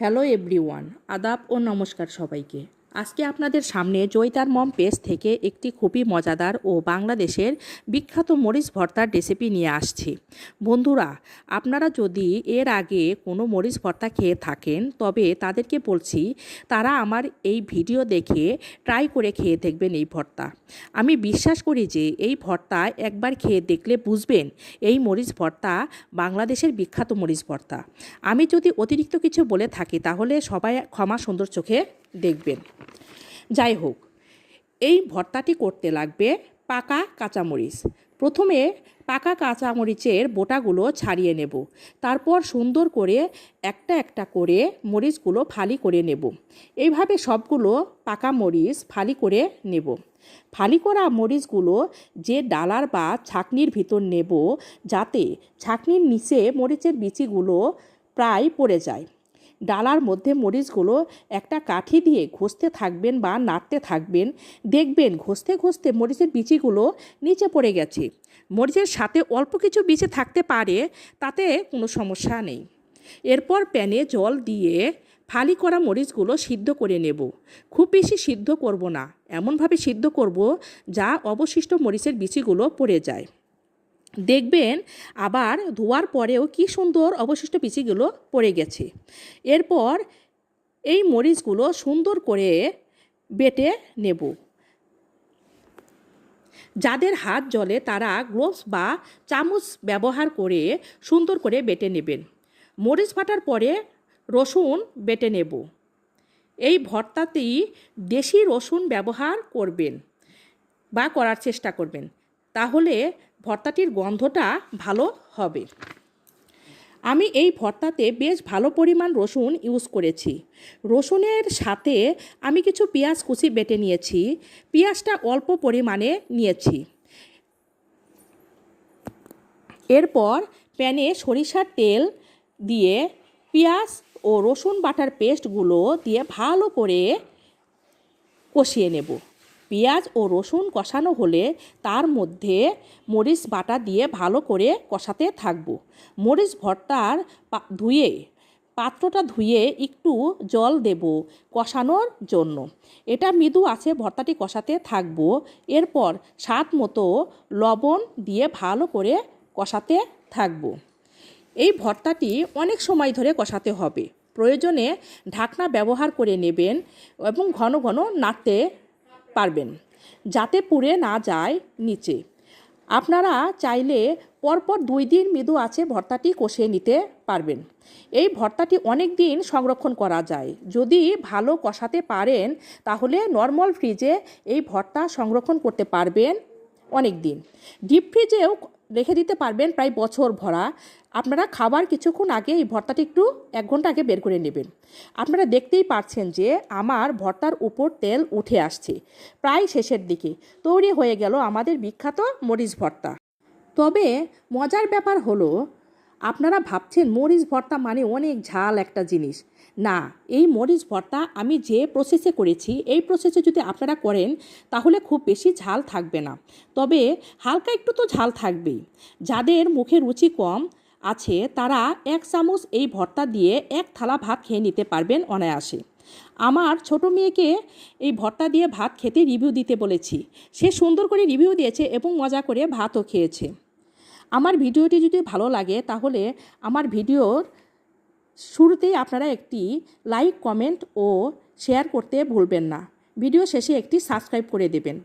Hello everyone আদাব ও নমস্কার সবাইকে। আজকে আপনাদের সামনে জয়তার মম পেজ থেকে একটি খুবই মজাদার ও বাংলাদেশের বিখ্যাত মরিচ ভর্তার রেসিপি নিয়ে আসছি। বন্ধুরা, আপনারা যদি এর আগে কোনো মরিচ ভর্তা খেয়ে থাকেন, তবে তাদেরকে বলছি, তারা আমার এই ভিডিও দেখে ট্রাই করে খেয়ে দেখবেন এই ভর্তা। আমি বিশ্বাস করি যে এই ভর্তা একবার খেয়ে দেখলে বুঝবেন, এই মরিচ ভর্তা বাংলাদেশের বিখ্যাত মরিচ ভর্তা। আমি যদি অতিরিক্ত কিছু বলে থাকি, তাহলে সবাই ক্ষমা সুন্দর চোখে দেখবেন। যাই হোক, এই ভর্তাটি করতে লাগবে পাকা কাঁচামরিচ। প্রথমে পাকা কাঁচামরিচের বোটাগুলো ছাড়িয়ে নেব। তারপর সুন্দর করে একটা একটা করে মরিচগুলো ফালি করে নেব। এইভাবে সবগুলো পাকা মরিচ ফালি করে নেব। ফালি করা মরিচগুলো যে ডালার বা ছাকনির ভিতর নেব, যাতে ছাকনির নিচে মরিচের বিচিগুলো প্রায় পড়ে যায়। ডালার মধ্যে মরিচগুলো একটা কাঠি দিয়ে ঘষতে থাকবেন বা নাড়তে থাকবেন। দেখবেন ঘষতে ঘষতে মরিচের বিচিগুলো নিচে পড়ে গেছে। মরিচের সাথে অল্প কিছু বিচে থাকতে পারে, তাতে কোনো সমস্যা নেই। এরপর প্যানে জল দিয়ে ফালি করা মরিচগুলো সিদ্ধ করে নেব। খুব বেশি সিদ্ধ করব না। এমনভাবে সিদ্ধ করব যা অবশিষ্ট মরিচের বিচিগুলো পড়ে যায়। দেখবেন আবার ধোয়ার পরেও কি সুন্দর অবশিষ্ট পিচিগুলো পড়ে গেছে। এরপর এই মরিচগুলো সুন্দর করে বেটে নেব। যাদের হাত জলে তারা গ্লোভস বা চামচ ব্যবহার করে সুন্দর করে বেটে নেবেন। মরিচ বাটার পরে রসুন বেটে নেব। এই ভর্তাতেই দেশি রসুন ব্যবহার করবেন বা করার চেষ্টা করবেন। তাহলে ভর্তাটির গন্ধটা ভালো হবে। আমি এই ভর্তাতে বেশ ভালো পরিমাণ রসুন ইউজ করেছি। রসুনের সাথে আমি কিছু পেঁয়াজ কুচি বেটে নিয়েছি। পেঁয়াজটা অল্প পরিমাণে নিয়েছি। এরপর প্যানে সরিষার তেল দিয়ে পেঁয়াজ ও রসুন বাটার পেস্টগুলো দিয়ে ভালো করে কষিয়ে নেব। পেঁয়াজ ও রসুন কষানো হলে তার মধ্যে মরিচ বাটা দিয়ে ভালো করে কষাতে থাকব। মরিচ ভর্তার ধুয়ে, পাত্রটা ধুয়ে একটু জল দেব কষানোর জন্য। এটা মৃদু আছে, ভর্তাটি কষাতে থাকব। এরপর স্বাদ মতো লবণ দিয়ে ভালো করে কষাতে থাকব। এই ভর্তাটি অনেক সময় ধরে কষাতে হবে। প্রয়োজনে ঢাকনা ব্যবহার করে নেবেন এবং ঘন ঘন নাড়তে পারবেন, যাতে পুড়ে না যায় নিচে। আপনারা চাইলে পরপর দুই দিন মৃদু আছে ভর্তাটি কষিয়ে নিতে পারবেন। এই ভর্তাটি অনেক দিন সংরক্ষণ করা যায়। যদি ভালো কষাতে পারেন, তাহলে নর্মাল ফ্রিজে এই ভর্তা সংরক্ষণ করতে পারবেন অনেক দিন ডিপ ফ্রিজেও রেখে দিতে পারবেন প্রায় বছর ভরা। আপনারা খাবার কিছুক্ষণ আগে এই ভর্তাটি একটু এক ঘণ্টা আগে বের করে নেবেন। আপনারা দেখতেই পারছেন যে আমার ভর্তার উপর তেল উঠে আসছে। প্রায় শেষের দিকে তৈরি হয়ে গেল আমাদের বিখ্যাত মরিচ ভর্তা। তবে মজার ব্যাপার হলো আপনারা ভাবছেন মরিচ ভর্তা মানে অনেক ঝাল একটা জিনিস। না, এই মরিচ ভর্তা আমি যে প্রসেসে করেছি, এই প্রসেসে যদি আপনারা করেন, তাহলে খুব বেশি ঝাল থাকবে না। তবে হালকা একটু তো ঝাল থাকবেই। যাদের মুখে রুচি কম আছে, তারা এক চামচ এই ভর্তা দিয়ে এক থালা ভাত খেয়ে নিতে পারবেন অনায়াসে। আমার ছোট মেয়েকে এই ভর্তা দিয়ে ভাত খেতে রিভিউ দিতে বলেছি। সে সুন্দর করে রিভিউ দিয়েছে এবং মজা করে ভাতও খেয়েছে। আমার ভিডিওটি যদি ভালো লাগে, তাহলে আমার ভিডিওর শুরুতেই আপনারা একটি লাইক, কমেন্ট ও শেয়ার করতে ভুলবেন না। ভিডিও শেষে একটি সাবস্ক্রাইব করে দেবেন।